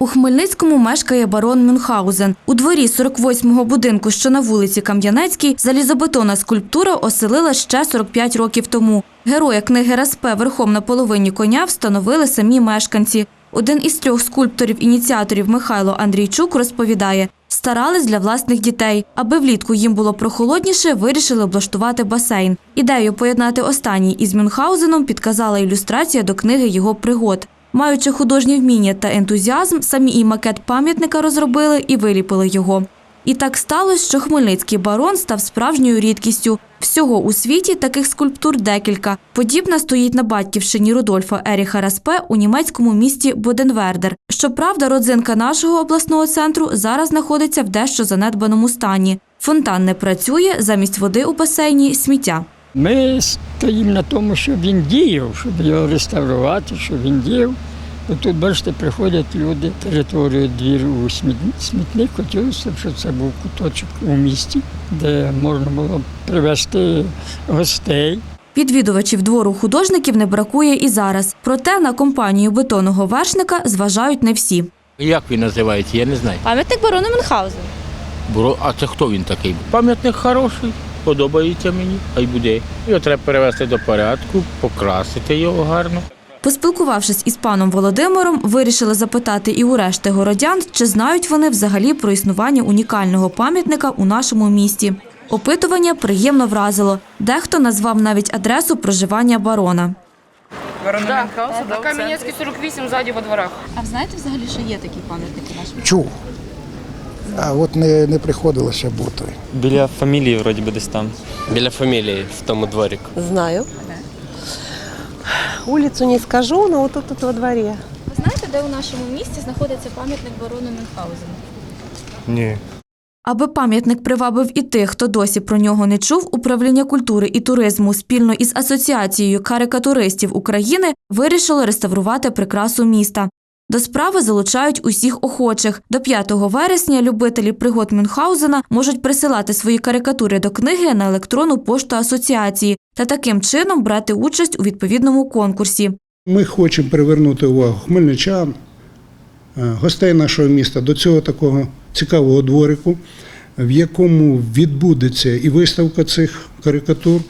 У Хмельницькому мешкає барон Мюнхгаузен. У дворі 48-го будинку, що на вулиці Кам'янецькій, залізобетонна скульптура оселила ще 45 років тому. Героя книги Распе верхом на половині коня встановили самі мешканці. Один із трьох скульпторів-ініціаторів Михайло Андрійчук розповідає, старались для власних дітей. Аби влітку їм було прохолодніше, вирішили облаштувати басейн. Ідею поєднати останній із Мюнхгаузеном підказала ілюстрація до книги його пригод. Маючи художні вміння та ентузіазм, самі і макет пам'ятника розробили і виліпили його. І так сталося, що хмельницький барон став справжньою рідкістю. Всього у світі таких скульптур декілька. Подібна стоїть на батьківщині Рудольфа Еріха Распе у німецькому місті Боденвердер. Щоправда, родзинка нашого обласного центру зараз знаходиться в дещо занедбаному стані. Фонтан не працює, замість води у басейні сміття. Ми стоїмо на тому, щоб він діяв, щоб його реставрувати, щоб він діяв. Бо тут, бачите, приходять люди, перетворюють двір у смітник. Хотілося б, щоб це був куточок у місті, де можна було привезти гостей. Відвідувачів двору художників не бракує і зараз. Проте на компанію бетонного вершника зважають не всі. Як він називається, я не знаю. Пам'ятник барону Мюнхгаузена. Буро, а це хто він такий? Пам'ятник хороший, подобається мені, хай буде. Його треба перевести до порядку, покрасити його гарно. Поспілкувавшись із паном Володимиром, вирішили запитати і у решти городян, чи знають вони взагалі про існування унікального пам'ятника у нашому місті. Опитування приємно вразило. Дехто назвав навіть адресу проживання барона. Да, Кам'янецький 48 ззаді во дворах. А ви знаєте взагалі, що є такий пам'ятник у нашому? Чув. А от не, не приходилося бути. Біля фамілії, вроді би, десь там. Біля фамілії в тому дворі. Знаю. Улицу не скажу, но вот тут, тут во дворе. Ви знаєте, де у нашому місті знаходиться пам'ятник барону Мюнхгаузена? Ні. Аби пам'ятник привабив і тих, хто досі про нього не чув, управління культури і туризму спільно із Асоціацією карикатуристів України вирішило реставрувати прикрасу міста. До справи залучають усіх охочих. До 5 вересня любителі пригод Мюнхгаузена можуть присилати свої карикатури до книги на електронну пошту асоціації та таким чином брати участь у відповідному конкурсі. Ми хочемо привернути увагу хмельничан, е, гостей нашого міста до цього такого цікавого дворику, в якому відбудеться і виставка цих карикатур,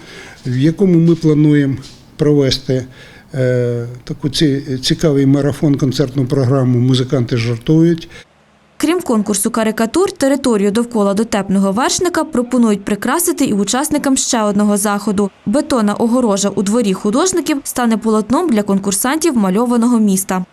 в якому ми плануємо провести таку ці- цікавий марафон, концертну програму Музиканти жартують. Крім конкурсу карикатур, територію довкола дотепного вершника пропонують прикрасити і учасникам ще одного заходу. Бетонна огорожа у дворі художників стане полотном для конкурсантів мальованого міста.